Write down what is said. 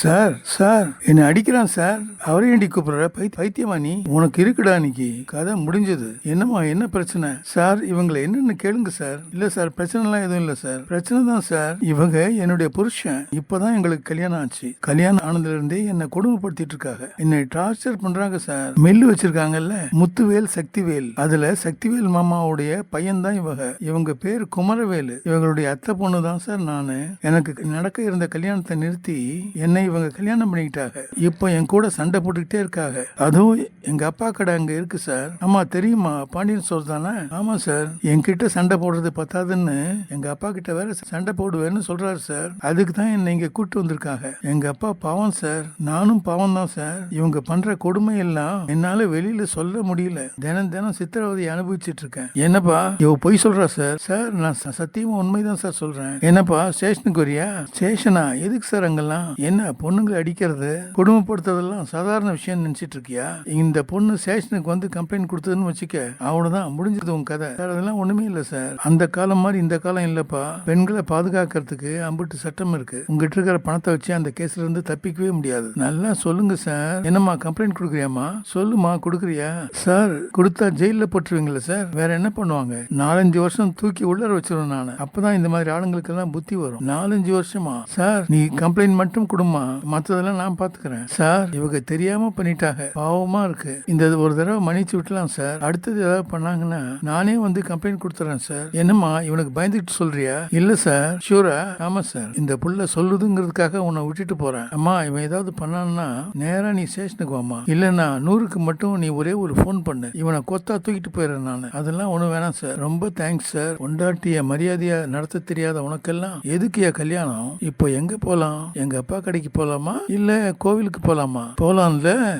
Sir sir என்னை அடிக்கிறான் sir. அவரே ஏண்டி கூப்பிடுற பை பைத்தியமா நீ? உனக்கு இருக்குடா இன்னைக்கு. கதை முடிஞ்சது. என்னம்மா என்ன பிரச்சனை? சார் இவங்களை என்னன்னு கேளுங்க சார். இல்ல சார் பிரச்சனை எல்லாம் எதுவும் இல்ல சார். பிரச்சனை தான் சார். இவங்க என்னுடைய புருஷன். இப்பதான் எங்களுக்கு கல்யாணம் ஆச்சு. கல்யாணம் ஆனதுல இருந்தே என்னை கொடுமைப்படுத்திட்டு இருக்காங்க என்னை டார்ச்சர் பண்றாங்க சார். மில்லு வச்சிருக்காங்கல்ல. முத்துவேல் சக்திவேல். அதுல சக்திவேல் மாமாவுடைய பையன் தான் இவங்க. இவங்க பேர் குமரவேலு. இவங்களுடைய அத்தை பொண்ணு தான் சார் நானு. எனக்கு நடக்க இருந்த கல்யாணத்தை நிறுத்தி என்னை இவங்க கல்யாணம் பண்ணிக்கிட்டாங்க. இப்போ என் கூட சண்டை போட்டுக்கிட்டே இருக்காங்க. அதுவும் எங்க அப்பா கடை அங்க இருக்கு சார். ஆமா தெரியுமா? பாண்டியன் ஸ்டோர் தானே? ஆமா சார். என்கிட்ட சண்டை போடுறது பத்தாதுன்னு எங்க அப்பா கிட்ட வேற சண்டை போடுவேன்னு சொல்றாரு சார். அதுக்கு தான் என்னை இங்க கூட்டு வந்திருக்காங்க. எங்க அப்பா பாவம் சார். நானும் பாவம் தான் சார். இவங்க பண்ற கொடுமை எல்லாம் என்னால வெளியில சொல்ல முடியல. தினம் தினம் சித்திரவதை அனுபவிச்சிட்டு இருக்கேன். என்னப்பா இவ பொய் சொல்றா சார்? சார் நான் சத்தியமா உண்மைதான் சார் சொல்றேன். என்னப்பா ஸ்டேஷனுக்கு வரியா? ஸ்டேஷனா? எதுக்கு சார் அங்கெல்லாம்? என்ன பொண்ணுங்களை அடிக்கிறது குடும்பப்படுத்துறதெல்லாம் சாதாரண விஷயம் நினைச்சிட்டு இருக்கியா? இந்த பொண்ணு ஸ்டேஷனுக்கு வந்து கம்ப்ளைண்ட் கொடுத்ததுன்னு வச்சுக்க அவ்வளவுதான். முடிஞ்சது உன் கதை. சார் அதெல்லாம் ஒண்ணுமே இல்ல சார். அந்த காலம் மாதிரி இந்த காலம் இல்லப்பா. பெண்களை பாதுகாக்கிறதுக்கு அம்பிட்டு சட்டம் இருக்கு. உங்ககிட்ட இருக்கிற பணத்தை வச்சு அந்த கேஸ்ல இருந்து தப்பிக்கவே முடியாது. நல்லா சொல்லுங்க சார். என்னம்மா கம்ப்ளைண்ட் கொடுக்குறியாம்மா? சொல்லுமா கொடுக்குறியா? சார் கொடுத்தா ஜெயில போட்டுருவீங்களா சார். வேற என்ன பண்ணுவாங்க? நாலஞ்சு வருஷம் தூக்கி உள்ளர வச்சிருவேன் நான். அப்பதான் இந்த மாதிரி ஆளுங்களுக்கு எல்லாம் புத்தி வரும். நாலஞ்சு வருஷமா? சார் நீ கம்ப்ளைண்ட் மட்டும் கொடுமா மற்றதெல்லாம் நான் பாத்துக்கிறேன். சார் இவங்க தெரியாம பண்ணிட்டாங்க. பாவமா இருக்கு. இந்த ஒரு தடவை மன்னிச்சு விட்டலாம் சார். அடுத்தது ஏதாவது பண்ணாங்கன்னா நானே வந்து கம்ப்ளைண்ட் கொடுத்துறேன் சார். என்னம்மா இவனுக்கு பயந்துட்டு சொல்றியா? இல்ல சார். ஷூரா ஆமா சார். இந்த புள்ள சொல்லுதுங்கிறதுக்காக உன்னை விட்டுட்டு போறேன். அம்மா இவன் ஏதாவது பண்ணான்னா நேரா நீ ஸ்டேஷனுக்கு வாமா இல்லைன்னா நூறுக்கு மட்டும் நீ ஒரே ஒரு ஃபோன் பண்ணு. இவனை கொத்தா தூக்கிட்டு போயிடுறேன் நான். அதெல்லாம் ஒன்றும் வேணாம் சார். ரொம்ப தேங்க்ஸ் சார். கொண்டாட்டிய மரியாதையா நடத்த தெரியாத உனக்கெல்லாம் எதுக்குயா கல்யாணம்? இப்போ எங்க போலாம்? எங்க அப்பா கடைக்கு போலாமா? இல்ல கோவிலுக்கு போலாமா? போலாம்ல.